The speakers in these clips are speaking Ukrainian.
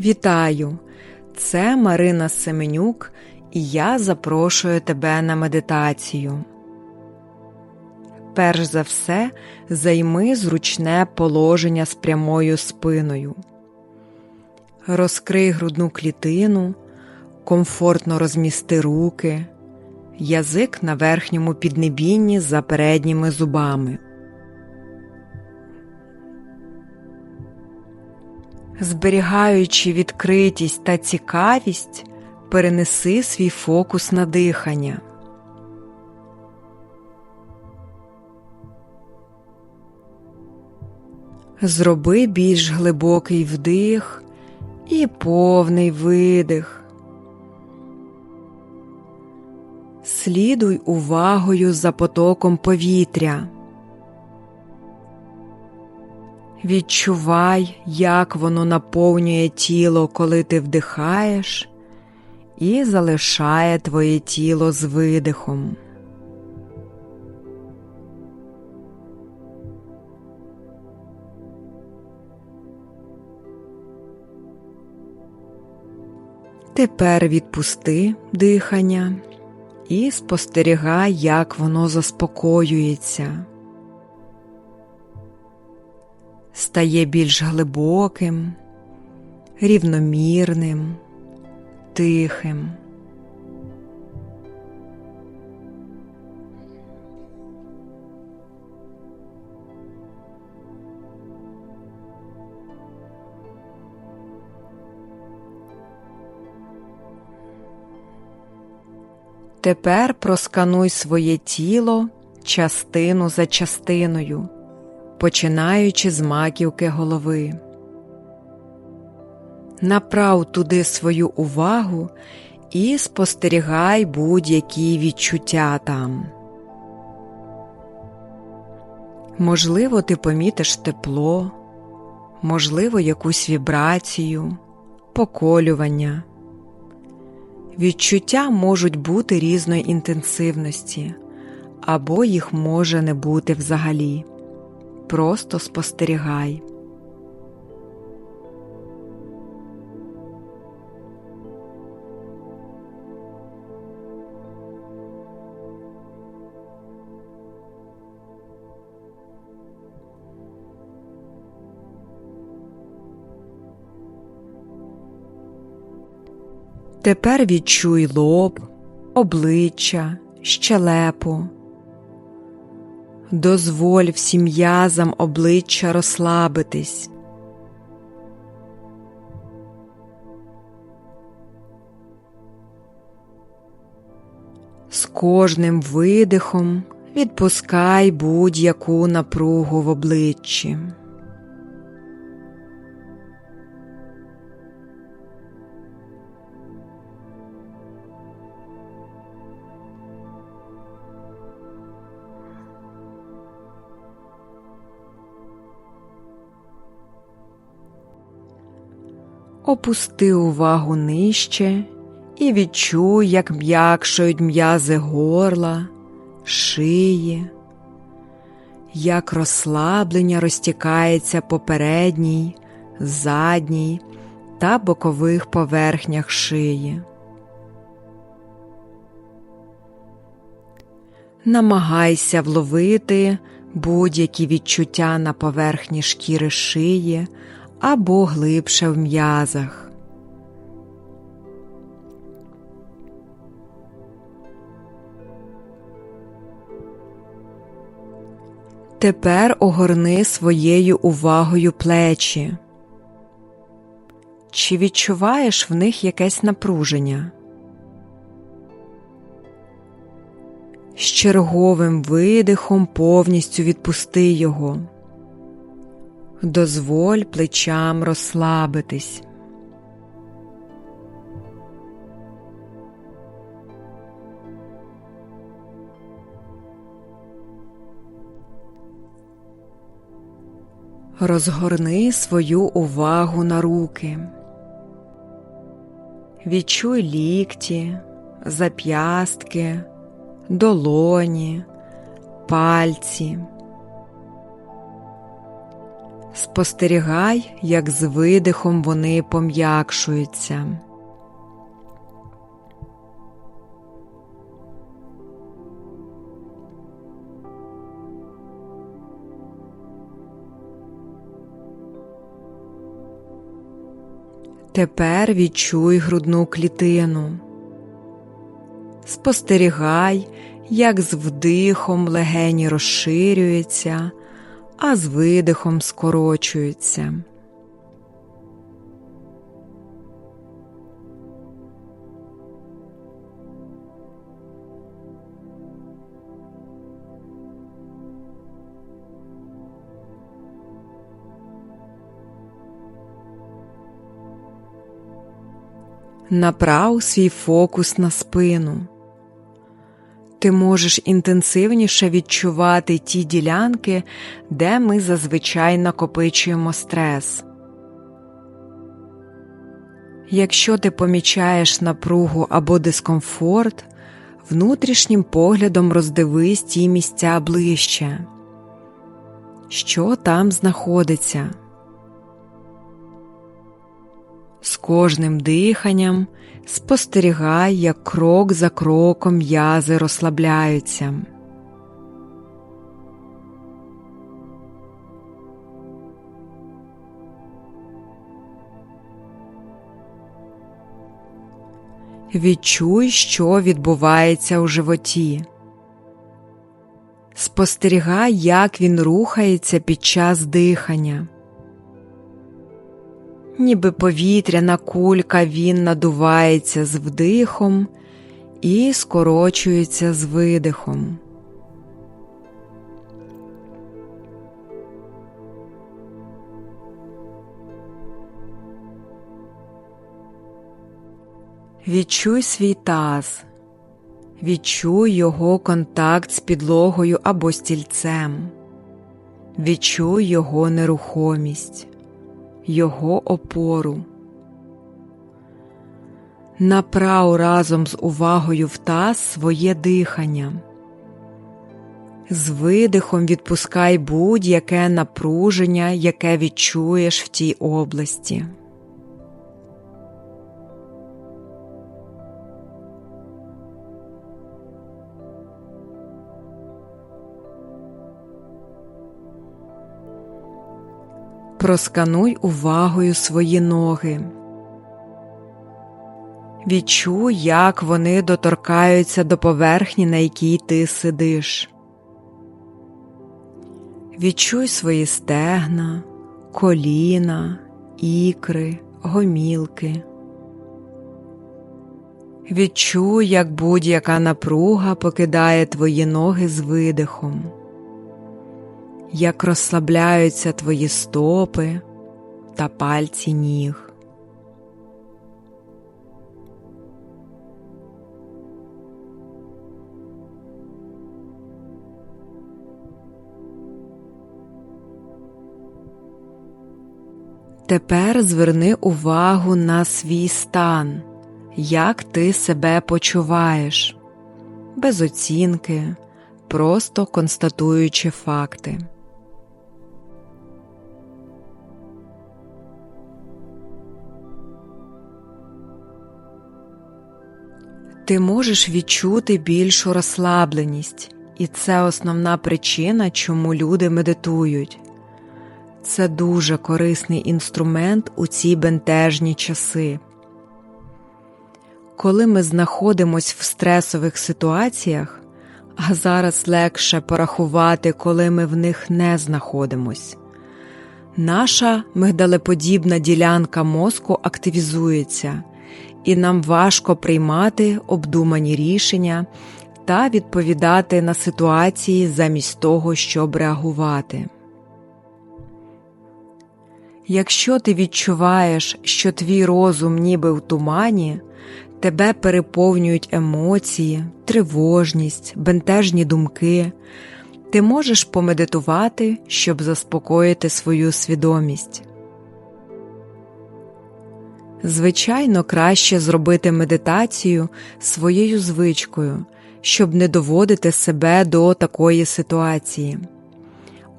Вітаю! Це Марина Семенюк, і я запрошую тебе на медитацію. Перш за все, займи зручне положення з прямою спиною. Розкрий грудну клітину, комфортно розмісти руки, язик на верхньому піднебінні за передніми зубами. Зберігаючи відкритість та цікавість, перенеси свій фокус на дихання. Зроби більш глибокий вдих і повний видих. Слідуй увагою за потоком повітря. Відчувай, як воно наповнює тіло, коли ти вдихаєш, і залишає твоє тіло з видихом. Тепер відпусти дихання і спостерігай, як воно заспокоюється. Стає більш глибоким, рівномірним, тихим. Тепер проскануй своє тіло частину за частиною, починаючи з маківки голови. Направ туди свою увагу і спостерігай будь-які відчуття там. Можливо, ти помітиш тепло, можливо, якусь вібрацію, поколювання. Відчуття можуть бути різної інтенсивності, або їх може не бути взагалі. Просто спостерігай. Тепер відчуй лоб, обличчя, щелепу. Дозволь всім м'язам обличчя розслабитись. З кожним видихом відпускай будь-яку напругу в обличчі. Опусти увагу нижче і відчуй, як м'якшають м'язи горла, шиї, як розслаблення розтікається по передній, задній та бокових поверхнях шиї. Намагайся вловити будь-які відчуття на поверхні шкіри шиї або глибше в м'язах. Тепер огорни своєю увагою плечі. Чи відчуваєш в них якесь напруження? З черговим видихом повністю відпусти його. Дозволь плечам розслабитись. Розгорни свою увагу на руки. Відчуй лікті, зап'ястки, долоні, пальці. Спостерігай, як з видихом вони пом'якшуються. Тепер відчуй грудну клітину. Спостерігай, як з вдихом легені розширюються, а з видихом скорочуються. Направ свій фокус на спину. Ти можеш інтенсивніше відчувати ті ділянки, де ми зазвичай накопичуємо стрес. Якщо ти помічаєш напругу або дискомфорт, внутрішнім поглядом роздивись ті місця ближче, що там знаходиться. З кожним диханням спостерігай, як крок за кроком м'язи розслабляються. Відчуй, що відбувається у животі. Спостерігай, як він рухається під час дихання ніби повітряна кулька він надувається з вдихом і скорочується з видихом. Відчуй свій таз, відчуй його контакт з підлогою або стільцем, відчуй його нерухомість його опору. Направ разом з увагою в таз своє дихання. З видихом відпускай будь-яке напруження, яке відчуєш в тій області. Проскануй увагою свої ноги. Відчуй, як вони доторкаються до поверхні, на якій ти сидиш. Відчуй свої стегна, коліна, ікри, гомілки. Відчуй, як будь-яка напруга покидає твої ноги з видихом як розслабляються твої стопи та пальці ніг. Тепер зверни увагу на свій стан, як ти себе почуваєш, без оцінки, просто констатуючи факти. Ти можеш відчути більшу розслабленість, і це основна причина, чому люди медитують. Це дуже корисний інструмент у ці бентежні часи. Коли ми знаходимося в стресових ситуаціях, а зараз легше порахувати, коли ми в них не знаходимось, наша мигдалеподібна ділянка мозку активізується і нам важко приймати обдумані рішення та відповідати на ситуації замість того, щоб реагувати. Якщо ти відчуваєш, що твій розум ніби в тумані, тебе переповнюють емоції, тривожність, бентежні думки, ти можеш помедитувати, щоб заспокоїти свою свідомість. Звичайно, краще зробити медитацію своєю звичкою, щоб не доводити себе до такої ситуації.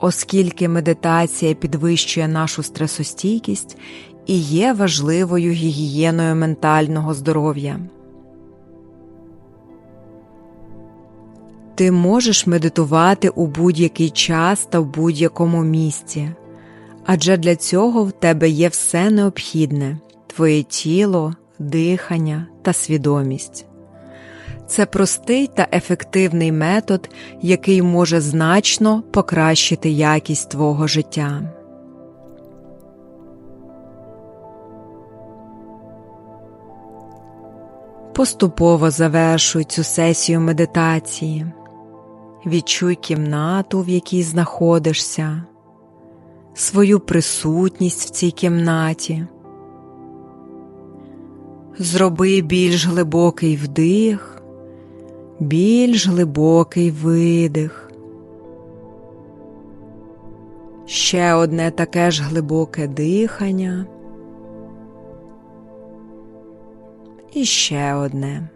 оскільки медитація підвищує нашу стресостійкість і є важливою гігієною ментального здоров'я. Ти можеш медитувати у будь-який час та в будь-якому місці, адже для цього в тебе є все необхідне твоє тіло, дихання та свідомість. Це простий та ефективний метод, який може значно покращити якість твого життя. Поступово завершуй цю сесію медитації. Відчуй кімнату, в якій знаходишся, свою присутність в цій кімнаті. Зроби більш глибокий вдих, більш глибокий видих. Ще одне таке ж глибоке дихання. І ще одне.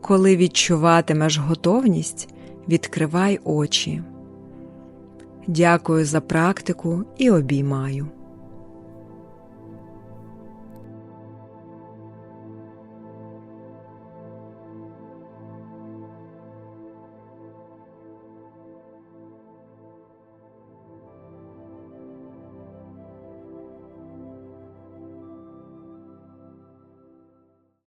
Коли відчуватимеш готовність, відкривай очі. Дякую за практику і обіймаю.